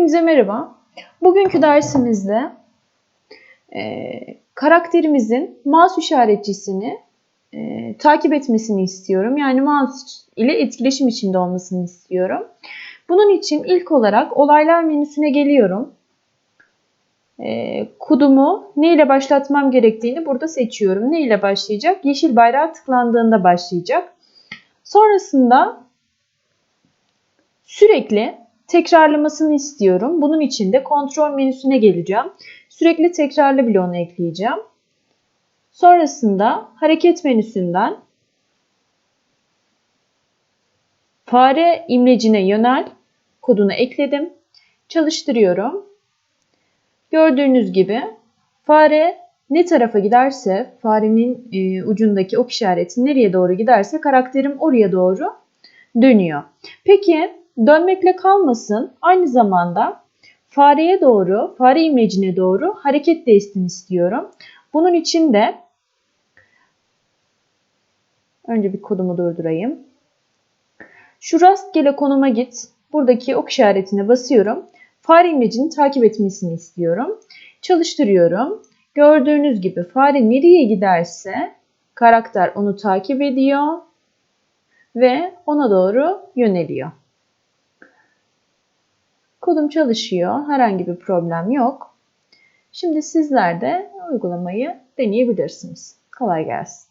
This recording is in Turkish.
Hepinize merhaba. Bugünkü dersimizde e, karakterimizin mouse işaretçisini e, takip etmesini istiyorum. Yani mouse ile etkileşim içinde olmasını istiyorum. Bunun için ilk olarak olaylar menüsüne geliyorum. E, kodumu ne ile başlatmam gerektiğini burada seçiyorum. Ne ile başlayacak? Yeşil bayrağı tıklandığında başlayacak. Sonrasında sürekli tekrarlamasını istiyorum. Bunun için de kontrol menüsüne geleceğim. Sürekli tekrarlı bloğunu ekleyeceğim. Sonrasında hareket menüsünden fare imlecine yönel kodunu ekledim. Çalıştırıyorum. Gördüğünüz gibi fare ne tarafa giderse, farenin e, ucundaki ok işareti nereye doğru giderse karakterim oraya doğru dönüyor. Peki dönmekle kalmasın. Aynı zamanda fareye doğru, fare imlecine doğru hareket de istiyorum. Bunun için de önce bir kodumu durdurayım. Şu rastgele konuma git. Buradaki ok işaretine basıyorum. Fare imlecini takip etmesini istiyorum. Çalıştırıyorum. Gördüğünüz gibi fare nereye giderse karakter onu takip ediyor ve ona doğru yöneliyor. Kodum çalışıyor. Herhangi bir problem yok. Şimdi sizler de uygulamayı deneyebilirsiniz. Kolay gelsin.